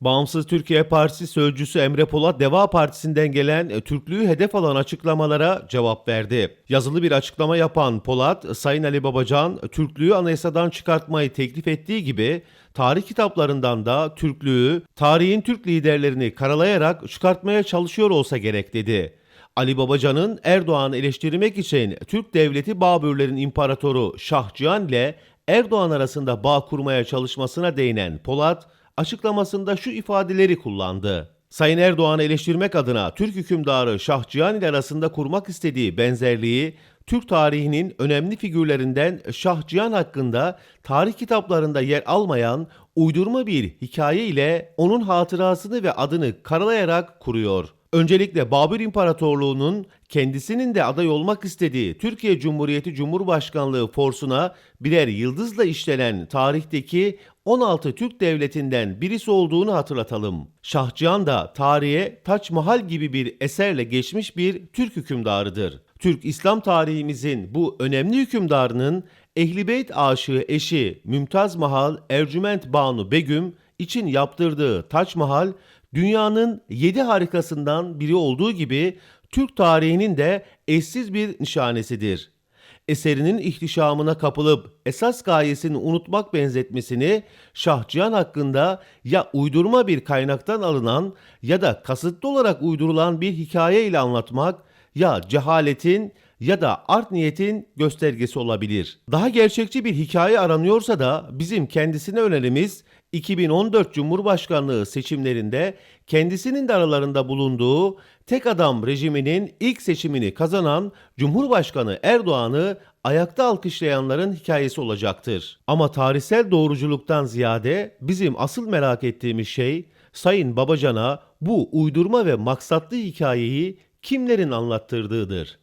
Bağımsız Türkiye Partisi sözcüsü Emre Polat, Deva Partisi'nden gelen e, Türklüğü hedef alan açıklamalara cevap verdi. Yazılı bir açıklama yapan Polat, Sayın Ali Babacan, Türklüğü anayasadan çıkartmayı teklif ettiği gibi, tarih kitaplarından da Türklüğü, tarihin Türk liderlerini karalayarak çıkartmaya çalışıyor olsa gerek dedi. Ali Babacan'ın Erdoğan'ı eleştirmek için Türk Devleti Babürlerin İmparatoru Şah Cihan ile Erdoğan arasında bağ kurmaya çalışmasına değinen Polat, açıklamasında şu ifadeleri kullandı. Sayın Erdoğan'ı eleştirmek adına Türk hükümdarı Şah Cihan ile arasında kurmak istediği benzerliği Türk tarihinin önemli figürlerinden Şah Cihan hakkında tarih kitaplarında yer almayan uydurma bir hikaye ile onun hatırasını ve adını karalayarak kuruyor. Öncelikle Babür İmparatorluğu'nun kendisinin de aday olmak istediği Türkiye Cumhuriyeti Cumhurbaşkanlığı forsuna birer yıldızla işlenen tarihteki 16 Türk devletinden birisi olduğunu hatırlatalım. Şahcihan da tarihe Taç Mahal gibi bir eserle geçmiş bir Türk hükümdarıdır. Türk İslam tarihimizin bu önemli hükümdarının Ehli Beyt aşığı eşi Mümtaz Mahal Ercüment Banu Begüm için yaptırdığı Taç Mahal dünyanın yedi harikasından biri olduğu gibi Türk tarihinin de eşsiz bir nişanesidir. Eserinin ihtişamına kapılıp esas gayesini unutmak benzetmesini Şahcihan hakkında ya uydurma bir kaynaktan alınan ya da kasıtlı olarak uydurulan bir hikaye ile anlatmak ya cehaletin ya da art niyetin göstergesi olabilir. Daha gerçekçi bir hikaye aranıyorsa da bizim kendisine önerimiz 2014 Cumhurbaşkanlığı seçimlerinde kendisinin de aralarında bulunduğu tek adam rejiminin ilk seçimini kazanan Cumhurbaşkanı Erdoğan'ı ayakta alkışlayanların hikayesi olacaktır. Ama tarihsel doğruculuktan ziyade bizim asıl merak ettiğimiz şey Sayın Babacan'a bu uydurma ve maksatlı hikayeyi kimlerin anlattırdığıdır.